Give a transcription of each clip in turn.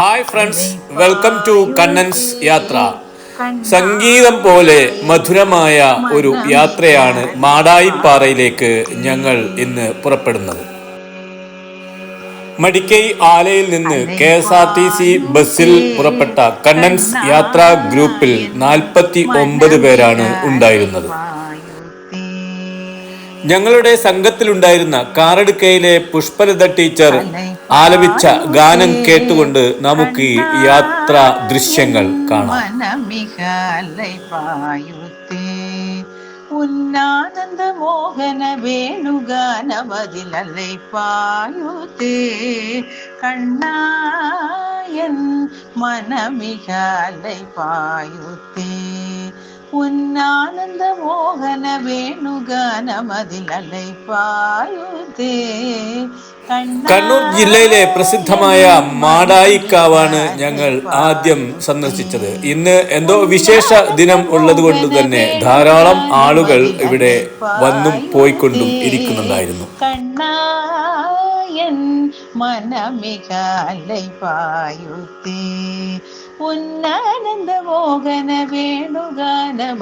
Hi friends welcome to Kannan's യാത്ര സംഗീതം പോലെ മധുരമായ ഒരു യാത്രയാണ് മാടായിപ്പാറയിലേക്ക് ഞങ്ങൾ ഇന്ന് പുറപ്പെടുന്നത്. മടിക്കൈ ആലയിൽ നിന്ന് K S R T C ബസ്സിൽ പുറപ്പെട്ട കണ്ണൻസ് യാത്രാ ഗ്രൂപ്പിൽ നാൽപ്പത്തി ഒമ്പത് പേരാണ് ഉണ്ടായിരുന്നത്. ഞങ്ങളുടെ സംഘത്തിലുണ്ടായിരുന്ന കാറടുക്കയിലെ പുഷ്പലത ടീച്ചർ ആലപിച്ച ഗാനം കേട്ടുകൊണ്ട് നമുക്ക് ഈ യാത്രാ ദൃശ്യങ്ങൾ കാണാം. കണ്ണായൻ മനമികലൈ പായുത്തേ ഉന്നാനന്ദ മോഹന വേണുഗാനമതിൽ അലൈപ്പായുതേ കണ്ണൂർ ജില്ലയിലെ പ്രസിദ്ധമായ മാടായിക്കാവാണ് ഞങ്ങൾ ആദ്യം സന്ദർശിച്ചത്. ഇന്ന് എന്തോ വിശേഷ ദിനം ഉള്ളത് കൊണ്ട് തന്നെ ധാരാളം ആളുകൾ ഇവിടെ വന്നും പോയിക്കൊണ്ടും ഇരിക്കുന്നുണ്ടായിരുന്നു. കണ്ണായൻ മനമികലൈ പായുത്തേ ഉന്നാനന്ദ മോഹന വേണുഗാനമതിലലൈ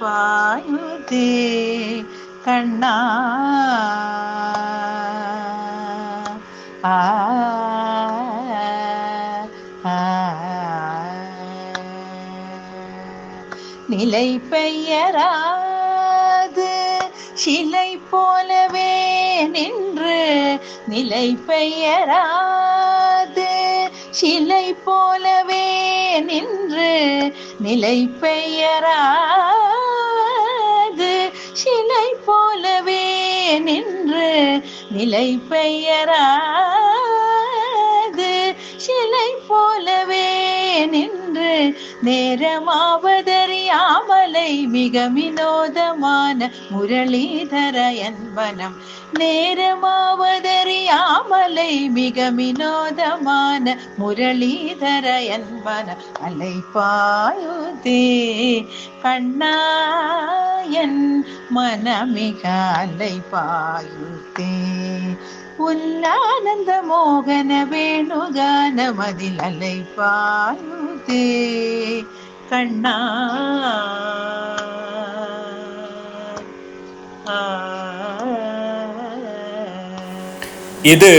പായുത്തേ കണ്ണാ ആ ആ நிலை பெயராது சிலை போலவே நின்று நிலை பெயராது சிலை போலவே நின்று நிலை பெயராது. சிலை போலவே நின்று நிலை பெயராது நேரமாவதறியாமலை மிக வினோதமான முரளிதர என்பனம் நேரமாவதறியாமலை மிக வினோதமான முரளிதர என்பன அலை பாயுதே கண்ணாயன் மனமிக அலை പുല്ലാനന്ദ മോഹന വേണുഗാനമതിലലൈ പായുതേ കണ്ണ. ഇത്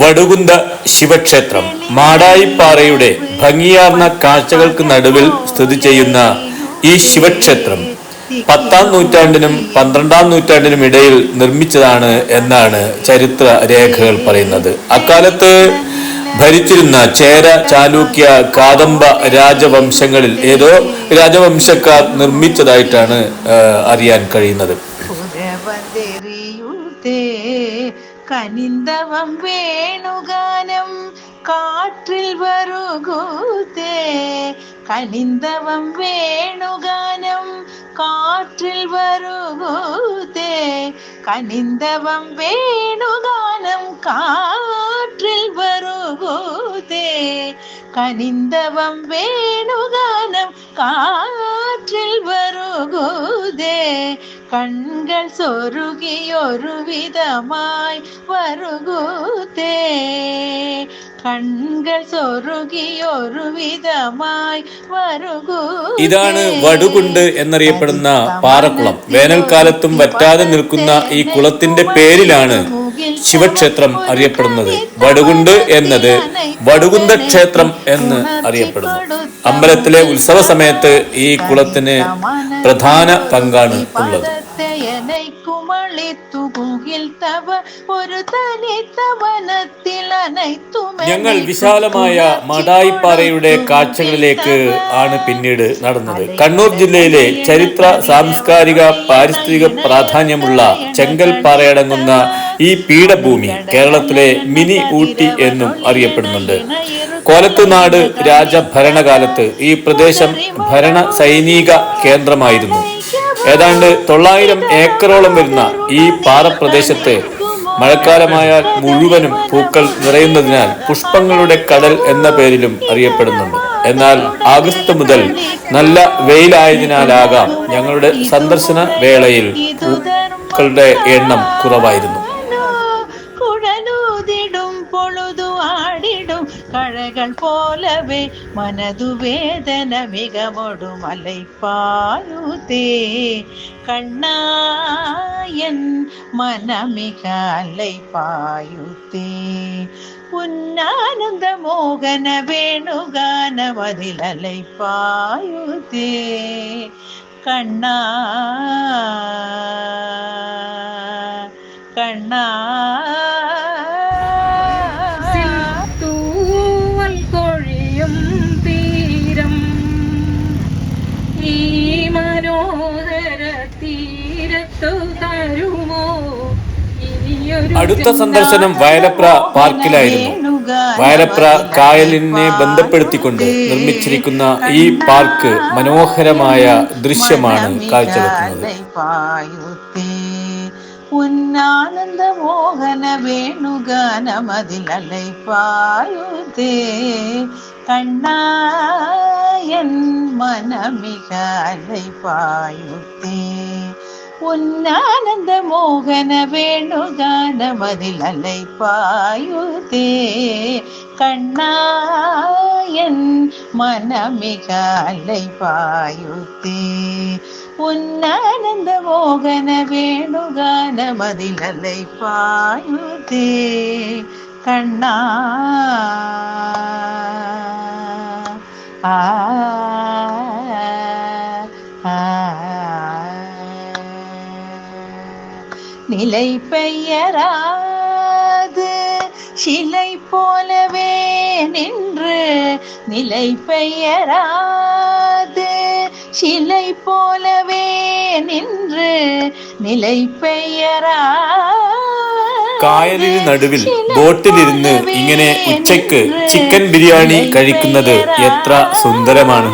വടുകുന്ത ശിവക്ഷേത്രം മാടായിപ്പാറയുടെ ഭംഗിയാർന്ന കാഴ്ചകൾക്ക് നടുവിൽ സ്ഥിതി ചെയ്യുന്ന ഈ ശിവക്ഷേത്രം. പത്താം നൂറ്റാണ്ടിനും പന്ത്രണ്ടാം നൂറ്റാണ്ടിനും ഇടയിൽ നിർമ്മിച്ചതാണ് എന്നാണ് ചരിത്ര രേഖകൾ പറയുന്നത്. അക്കാലത്ത് ഭരിച്ചിരുന്ന ചേര ചാലൂക്യ കാദംബ രാജവംശങ്ങളിൽ ഏതോ രാജവംശക്കാർ നിർമ്മിച്ചതായിട്ടാണ് അറിയാൻ കഴിയുന്നത്. കനിന്തവം വേണുഗാനം കാറ്റിൽ വരുകൂത്തേ കനിന്തവം വേണുഗാനം காற்றில் வருகூதே கனிந்தவம் வேணுகானம் காற்றில் வருகூதே கனிந்தவம் வேணுகானம் காற்றில் வருகூதே கண்கள் சொருகி ஒரு விதமாய் வருகூதே ഇതാണ് വടുകുണ്ട് എന്നറിയപ്പെടുന്ന പാറക്കുളം. വേനൽക്കാലത്തും വറ്റാതെ നിൽക്കുന്ന ഈ കുളത്തിന്റെ പേരിലാണ് ശിവക്ഷേത്രം അറിയപ്പെടുന്നത്. വടുകുണ്ട് എന്നത് വടുകുന്ത ക്ഷേത്രം എന്ന് അറിയപ്പെടുന്നു. അമ്പലത്തിലെ ഉത്സവ സമയത്ത് ഈ കുളത്തിന് പ്രധാന പങ്കാണ് ഉള്ളത്. ഞങ്ങൾ വിശാലമായ മടായിപ്പാറയുടെ കാഴ്ചകളിലേക്ക് ആണ് പിന്നീട് നടന്നത്. കണ്ണൂർ ജില്ലയിലെ ചരിത്ര സാംസ്കാരിക പാരിസ്ഥിതിക പ്രാധാന്യമുള്ള ചെങ്കൽപ്പാറയടങ്ങുന്ന ഈ പീഠഭൂമി കേരളത്തിലെ മിനി ഊട്ടി എന്നും അറിയപ്പെടുന്നുണ്ട്. കോലത്തുനാട് രാജഭരണകാലത്ത് ഈ പ്രദേശം ഭരണ സൈനിക കേന്ദ്രമായിരുന്നു. ഏതാണ്ട് തൊള്ളായിരം ഏക്കറോളം വരുന്ന ഈ പാറപ്രദേശത്ത് മഴക്കാലമായാൽ മുഴുവനും പൂക്കൾ നിറയുന്നതിനാൽ പുഷ്പങ്ങളുടെ കടൽ എന്ന പേരിലും അറിയപ്പെടുന്നുണ്ട്. എന്നാൽ ആഗസ്റ്റ് മുതൽ നല്ല വെയിലായതിനാലാകാം ഞങ്ങളുടെ സന്ദർശന വേളയിൽ പൂക്കളുടെ എണ്ണം കുറവായിരുന്നു. കുഴലൂതിടും പൊഴുതു ആടിടും കഴകൾ പോലവേ മനതു വേദന മികമൊടും അലൈപ്പായുതേ കണ്ണായൻ മനമിക അലൈപ്പായുതേ ഉന്നാനന്ദ മോഹന വേണുഗാനമതിലലൈപ്പായുതേ കണ്ണാ കണ്ണാ അടുത്ത സന്ദർശനം വയലപ്ര പാർക്കിലായിരുന്നു. വയലപ്ര കായലിനെ ബന്ധപ്പെടുത്തിക്കൊണ്ട് നിർമ്മിച്ചിരിക്കുന്ന ഈ പാർക്ക് മനോഹരമായ ദൃശ്യമാണ് കാഴ്ചവെക്കുന്നത്. ഉന്നാനന്ദ മോഹന വേണുഗാനമതിലലൈ പായുത്തേ കണ്ണായൻ മനമിക അലൈ പായുത്തേ ഉന്നാനന്ദ മോഹന വേണുഗാനമതിലലൈ പായുത്തേ കണ്ണായൻ മനമിക അലൈ പായുത്തേ ഉന്നാനന്ദ മോഹന വേണുഗാനമതിലലൈ പായുതേ കണ്ണാ ആ ആ நிலை பெயராது சிலை போலவே நின்று நிலை பெயராது சிலை போலவே நின்று நிலை பெயரா കായലിന് നടുവിൽ ബോട്ടിലിരുന്ന് ഇങ്ങനെ ഉച്ചയ്ക്ക് ചിക്കൻ ബിരിയാണി കഴിക്കുന്നത് എത്ര സുന്ദരമാണ്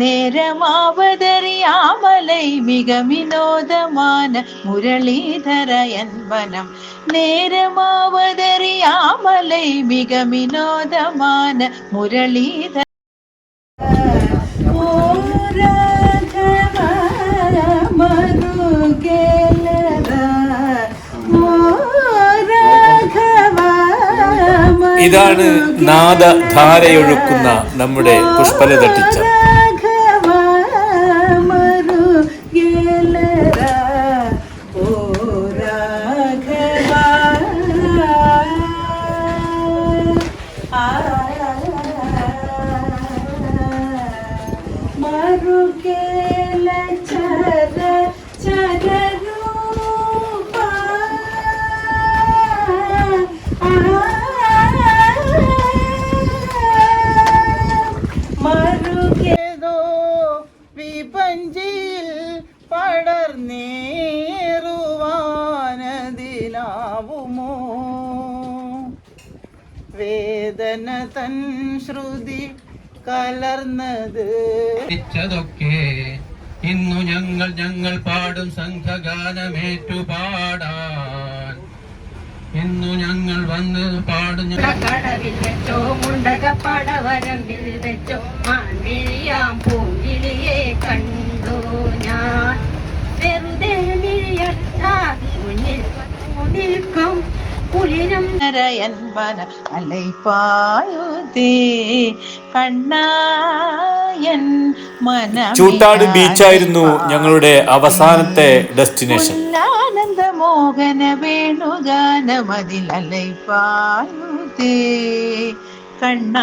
നേരമാവതറിയാമലൈ മിക വിനോദമാണ് മുരളീധര എൻവനം നേരമാവതറിയാമലൈ മിക വിനോദമാണ് മുരളീധര. ഇതാണ് നാദ ധാരയൊഴുക്കുന്ന നമ്മുടെ പുഷ്പല തട്ടിച്ച വേദന തൻ ശ്രുതി കലർന്നത്. തൊക്കെ ഇന്നു ഞങ്ങൾ ഞങ്ങൾ പാടും സംഘഗാനമേറ്റു പാടാൻ. ഇന്നു ഞങ്ങൾ വന്ന് പാടും കടവിൽ വെച്ചോ മുണ്ടക പടവരമ്പിൽ വെച്ചോ മാൻവിഴിയാം പൂങ്കിളിയെ കണ്ടു ഞാൻ. വെറുതെ മിഴിയട്ടാതി മുന്നിൽ നിൽക്കും. കുളിരം നരയൻ വന അലൈപ്പായുതേ കണ്ണായൻ മന ചൂട്ടാട് ബീച്ചായിരുന്നു ഞങ്ങളുടെ അവസാനത്തെ ഡെസ്റ്റിനേഷൻ. ആനന്ദ മോഹന വേണുഗാനമതിൽ അലൈപ്പായുതേ കണ്ണ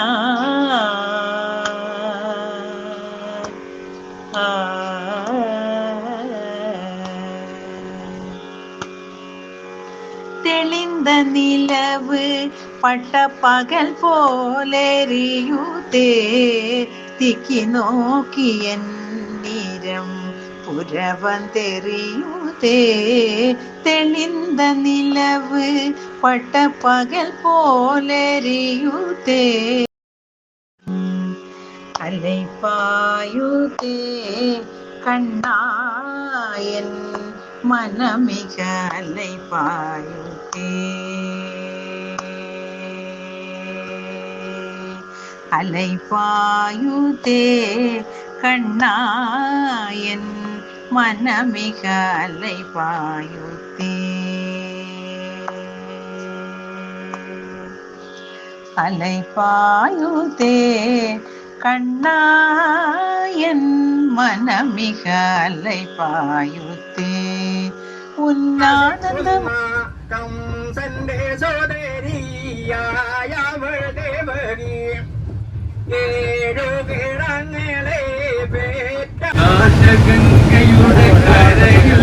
ആ தெளிந்த நிலவு பட்ட பகல் போலெறியுதே திக்கி நோக்கி நிறம் புறவந்தெறியுதே தெளிந்த நிலவு பட்ட பகல் போலெறியுதே அலைப்பாயுதே கண்ணாயன் மனமிக அலைப்பாயு அலைப்பாயுதே கண்ணாயன் மனமிக அலைப்பாயுதே. அலைப்பாயுதே கண்ணாயன் மனமிக அலைப்பாயுதே. உன்னானந்தமா കംസന്റെ സോദരിയായ ദേവരി ഏഴു കിടങ്ങളെ പേറ്റ കരയിൽ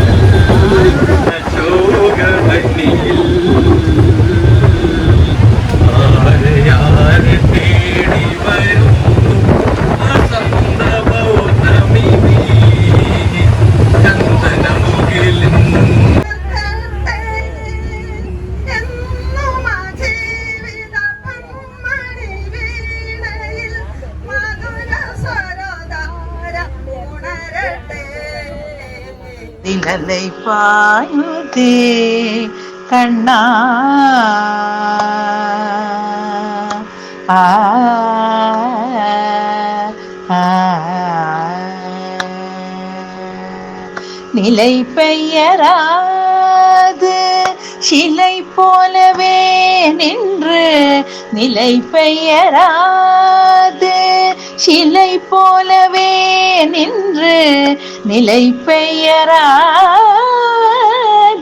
ശോകവല്ലിയിൽ தே கண்ணா. ஆ நிலை பெயராது சிலை போலவே நின்று. நிலை பெயராது சிலை போலவே நின்று. நிலை பெயரா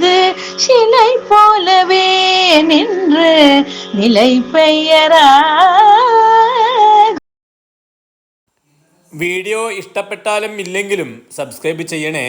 பெயராது சிலை போலவே நின்று நிலை பெயரா വീഡിയോ ഇഷ്ടപ്പെട്ടാലും ഇല്ലെങ്കിലും സബ്സ്ക്രൈബ് ചെയ്യണേ